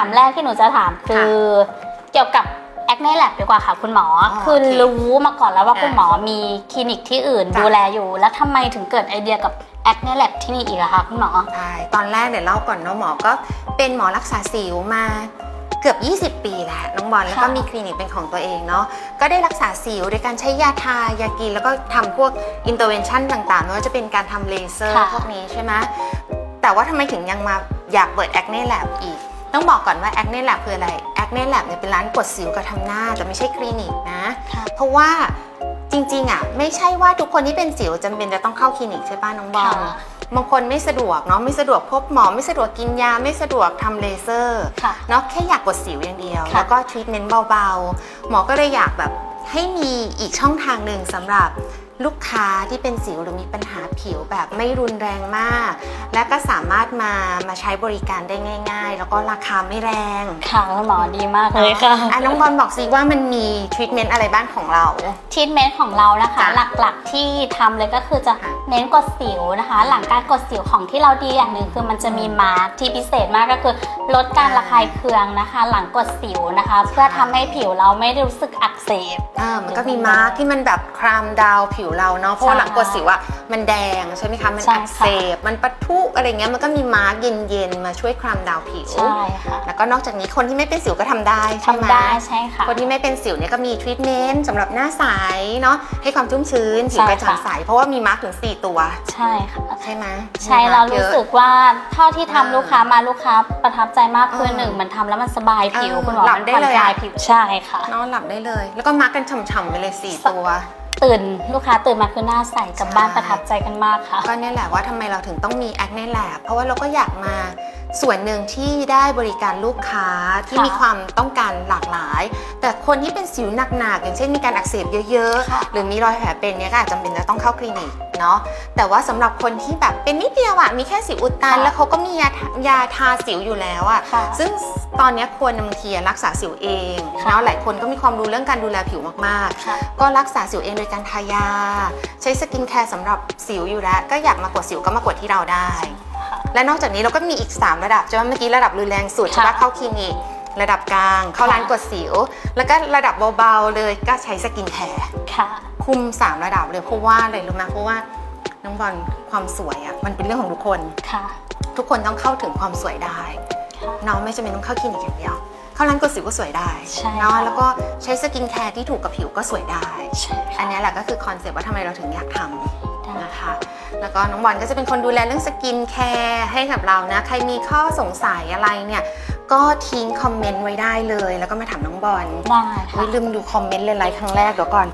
ามแรกที่หนูจะถามคือเกี่ยวกับแอคเน่แลบดีกว่าค่ะคุณหมอออคือโอเครู้มาก่อนแล้วว่าอ่าคุณหมอมีคลินิกที่อื่นจ้ะดูแลอยู่ แล้วทำไมถึงเกิดไอเดียกับแอคเน่แลบที่นี่อีกอะคะคุณหมอใช่ตอนแรกเดี๋ยวเล่าก่อนเนาะหมอก็เป็นหมอรักษาสิวมาเกือบ 20 ปีแล้วน้องบอลแล้วก็ค่ะมีคลินิกเป็นของตัวเองเนาะก็ได้รักษาสิวโดยการใช้ยาทายากิน แล้วก็ทำพวกอินเตอร์เวนชั่นต่างๆไม่ว่าจะเป็นการทำเลเซอร์ค่ะพวกนี้ใช่ไหมแต่ว่าทำไมถึงยังมาอยากเปิดแอคเน่แลบอีก ต้องบอกก่อนว่าแอคเน่แลบคืออะไรแอคเน่แลบเนี่ยเป็นร้านกดสิวกับทำหน้าแต่ไม่ใช่คลินิกนะค่ะเพราะว่าจริงๆอะไม่ใช่ว่าทุกคนที่เป็นสิวจำเป็นจะต้องเข้าคลินิกใช่ป่ะน้องบอลค่ะบางคนไม่สะดวกเนาะไม่สะดวกพบหมอไม่สะดวกกินยาไม่สะดวกทำเลเซอร์ค่ะเนาะแค่อยากกดสิวอย่างเดียวค่ะแล้วก็ทรีทเมนต์เบาๆ หมอก็เลยอยากแบบให้มีอีกช่องทางหนึ่งสำหรับ ลูกค้าที่เป็นสิวหรือมีปัญหาผิวแบบไม่รุนแรงมาก และก็สามารถมามาใช้บริการได้ง่าย ๆ แล้วก็ราคาไม่แรงค่ะคุณหมอดีมากเลยค่ะอะน้องบอลบอกสิว่ามันมีทรีทเมนต์อะไรบ้างของเราทรีทเมนต์ของเรานะคะจ้ะหลักๆที่ทำเลยก็คือจะค่ะเน้นกดสิวนะคะ หลังการกดสิวของที่เราดีอย่างหนึ่งคือมันจะมีมาร์กที่พิเศษมากก็คือ ลดการระคายเคืองนะคะ หลังกดสิวนะคะ เพื่อทำให้ผิวเราไม่รู้สึกอักเสบอ่ามันก็มีมาร์กที่มันแบบคลามดาวผิวเราเนาะเพราะว่าใช่หลังกดสิวอะมันแดงใช่ไหมคะมันใช่อัค่ะกเสบมันปะทุอะไรเงี้ยมันก็มีมาร์กเย็นๆมาช่วยคลามดาวผิวใช่ค่ะแล้วก็นอกจากนี้คนที่ไม่เป็นสิวก็ทำได้ใช่ไหมทำได้ใช่ค่ะคนที่ไม่เป็นสิวเนี่ยก็มีทรีทเมนต์สำหรับหน้าใสเนาะให้ความชุ่มชื้นผิวใช่กระจ่างค่ะใสเพราะว่ามีมาร์กถึง 4 ตัว ใช่ค่ะใช่ไหมใช่มีเราร์ครู้ยอะสึกว่าเท่าที่ทำอ่าลูกค้ามาลูกค้าประทับใจมากคือเออหนึ่งมันทำแล้วมันสบายผิวเออคุณหมอหลับมันได้ผ่อนเลยคลายอะผิวใช่ค่ะนอนหลับได้เลย แล้วก็มาร์กกันฉ่ำๆไปเลย4ตัว ตื่นลูกค้าตื่นมาคือหน้าใสกลับบ้านใช่ประทับใจกันมากค่ะ ก็เนี่ยแหละว่าทำไมเราถึงต้องมีแอคเน่แลบเพราะว่าเราก็อยากมา ส่วนหนึ่งที่ได้บริการลูกค้าที่ค่ะมีความต้องการหลากหลาย แต่คนที่เป็นสิวหนักๆอย่างเช่นมีการอักเสบเยอะค่ะๆหรือมีรอยแผลเป็นเนี่ยก็อาจจำเป็นจะต้องเข้าคลินิกเนาะแต่ว่าสำหรับคนที่แบบเป็นนิดเดียวอะมีแค่สิวอุดตันค่ะแล้วเขาก็มียาทายาทาสิวอยู่แล้วอะค่ะซึ่งตอนเนี้ยควรบางทีรักษาสิวเองค่ะเนาะหลายคนก็มีความรู้เรื่องการดูแลผิวมากๆค่ะก็รักษาสิวเองโดยการทายา ใช้สกินแคร์สำหรับสิวอยู่แล้ว ก็อยากมากดสิวก็มากดที่เราได้ และนอกจากนี้เราก็มีอีก 3 ระดับใช่ไหมเมื่อกี้ระดับรุนแรงสุดค่ะใช่ปะเข้าคลินิก ระดับกลาง เข้าค่ะร้านกดสิว แล้วก็ระดับเบาๆเลยก็ใช้สกินแคร์ค่ะ คุม 3 ระดับเลยเพราะว่าอะไรรู้ไหมเพราะว่าน้องบอลความสวยอะ่ะมันเป็นเรื่องของทุกคนค่ะ ทุกคนต้องเข้าถึงความสวยได้ค่ะน้องไม่จำเป็นต้องเข้าคลินิกอย่างเดียว เข้าร้านกดสิวก็สวยได้ใช่เนาะค่ะ แล้วก็ใช้สกินแคร์ที่ถูกกับผิวก็สวยได้ ใช่อันนี้แหละก็คือคอนเซปต์ว่าทำไมเราถึงอยากทำนะคะ แล้วก็น้องบอลก็จะเป็นคนดูแลเรื่องสกินแคร์ให้กับเรานะ ใครมีข้อสงสัยอะไรเนี่ย ก็ทิ้งคอมเมนต์ไว้ได้เลย แล้วก็มาถามน้องบอลได้เฮ้ค่ะยลืมดูคอมเมนต์เลยไลค์ครั้งแรกเดี๋ยวก่อน